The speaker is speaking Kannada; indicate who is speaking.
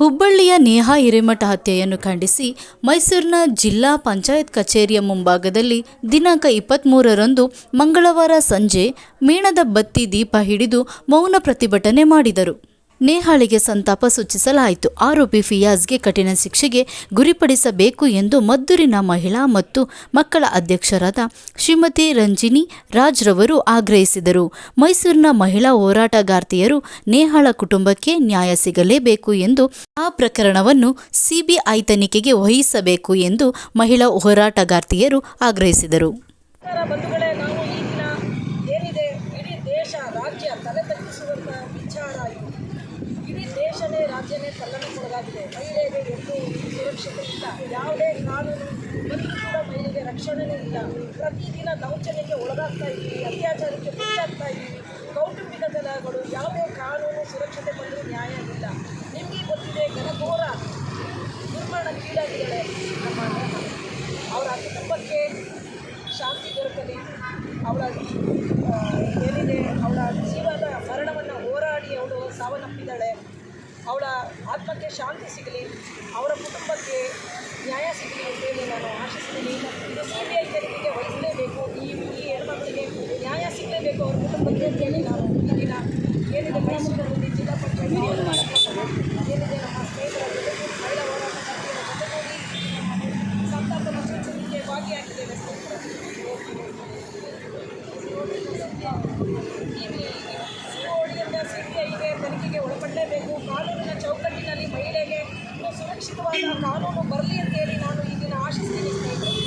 Speaker 1: ಹುಬ್ಬಳ್ಳಿಯ ನೇಹಾ ಹಿರೇಮಠ ಹತ್ಯೆಯನ್ನು ಖಂಡಿಸಿ ಮೈಸೂರಿನ ಜಿಲ್ಲಾ ಪಂಚಾಯತ್ ಕಚೇರಿಯ ಮುಂಭಾಗದಲ್ಲಿ ದಿನಾಂಕ ಇಪ್ಪತ್ತ್ಮೂರರಂದು ಮಂಗಳವಾರ ಸಂಜೆ ಮೇಣದ ಬತ್ತಿ ದೀಪ ಹಿಡಿದು ಮೌನ ಪ್ರತಿಭಟನೆ ಮಾಡಿದರು. ನೇಹಾಳಿಗೆ ಸಂತಾಪ ಸೂಚಿಸಲಾಯಿತು. ಆರೋಪಿ ಫಿಯಾಜ್ಗೆ ಕಠಿಣ ಶಿಕ್ಷೆಗೆ ಗುರಿಪಡಿಸಬೇಕು ಎಂದು ಮದ್ದೂರಿನ ಮಹಿಳಾ ಮತ್ತು ಮಕ್ಕಳ ಅಧ್ಯಕ್ಷರಾದ ಶ್ರೀಮತಿ ರಂಜಿನಿ ರಾಜ್ರವರು ಆಗ್ರಹಿಸಿದರು. ಮೈಸೂರಿನ ಮಹಿಳಾ ಹೋರಾಟಗಾರ್ತಿಯರು ನೇಹಾಳ ಕುಟುಂಬಕ್ಕೆ ನ್ಯಾಯ ಸಿಗಲೇಬೇಕು ಎಂದು ಆ ಪ್ರಕರಣವನ್ನು ಸಿಬಿಐ ತನಿಖೆಗೆ ವಹಿಸಬೇಕು ಎಂದು ಮಹಿಳಾ ಹೋರಾಟಗಾರ್ತಿಯರು ಆಗ್ರಹಿಸಿದರು.
Speaker 2: ಏನಿದೆ, ಇಡೀ ದೇಶ, ರಾಜ್ಯ ವಿಚಾರ ಇಡೀ ದೇಶನೇ ರಾಜ್ಯನೇ ತಲ್ಲಣಕ್ಕೊಳಗಾಗಿದೆ ಮಹಿಳೆಗೆ ಎಂದು ಸುರಕ್ಷತೆ ಇಲ್ಲ ಯಾವುದೇ ಕಾನೂನು ಮತ್ತು ಕೂಡ ಮಹಿಳೆಗೆ ರಕ್ಷಣೆ ಇಲ್ಲ. ಪ್ರತಿದಿನ ದೌರ್ಜನ್ಯಕ್ಕೆ ಒಳಗಾಗ್ತಾ ಇದ್ದೀವಿ, ಅತ್ಯಾಚಾರಕ್ಕೆ ಗುರಿಯಾಗ್ತಾ ಇದ್ದೀವಿ. ಕೌಟುಂಬಿಕ ಕಲಹಗಳು, ಯಾವುದೇ ಕಾನೂನು ಸುರಕ್ಷತೆ ಬಂದರೂ ನ್ಯಾಯ ಇಲ್ಲ. ನಿಮಗೆ ಗೊತ್ತಿದೆ ಘನಘೋರ ದುರ್ಮರಣಕ್ಕೀಡಾಗಿದ್ದಾಳೆ ನಮ್ಮ ನೇಹ. ಅವರ ಕುಟುಂಬಕ್ಕೆ ಶಾಂತಿ ದೊರಕಲಿ. ಅವಳ ಆ, ಏನಿದೆ ಅವಳ ಜೀವದ ಮರಣವನ್ನು ಹೋರಾಡಿ ಅವಳು ಸಾವನ್ನಪ್ಪಿದ್ದಾಳೆ ಅವಳ ಆತ್ಮಕ್ಕೆ ಶಾಂತಿ ಸಿಗಲಿ, ಅವರ ಕುಟುಂಬಕ್ಕೆ ನ್ಯಾಯ ಸಿಗಲಿ ಅಂತೇಳಿ ನಾನು ಆಶಿಸ್ತೀನಿ. ಇದು ಸಿ ಬಿ ಐ ತನಿಖೆಗೆ ವಹಿಸಲೇಬೇಕು. ಈ ಈ ಹೆಣ್ಮಕ್ಳಿಗೆ ನ್ಯಾಯ ಸಿಗಲೇಬೇಕು ಅವ್ರ ಕುಟುಂಬಕ್ಕೆ ಅಂತೇಳಿ ನಾನು ದಿನ ಏನಿದೆ ಮೈಸೂರಿನಲ್ಲಿ ಜಿಲ್ಲಾ ಪಂಚಾಯತ್ ಏನಿದೆ ನಮ್ಮ ಸ್ನೇಹಿತರ ಜೊತೆಗೂಡಿ ಮಹಿಳಾ ಹೋರಾಟಗಾರರ ಜೊತೆಗೂಡಿ ಸೂಚನೆಗೆ ಭಾಗಿಯಾಗಿದ್ದೇವೆ. ಸಿಬಿಐಗೆ ಒಳಪಡಲೇಬೇಕು ಕಾನೂನಿನ ಚೌಕಟ್ಟಿನಲ್ಲಿ ಮಹಿಳೆಗೆ ಸುರಕ್ಷಿತವಾದ ಕಾನೂನು ಬರಲಿ ಅಂತೇಳಿ ನಾನು ಈ ದಿನ ಆಶಿಸ್ತೀನಿ. ಸ್ನೇಹಿತರೆ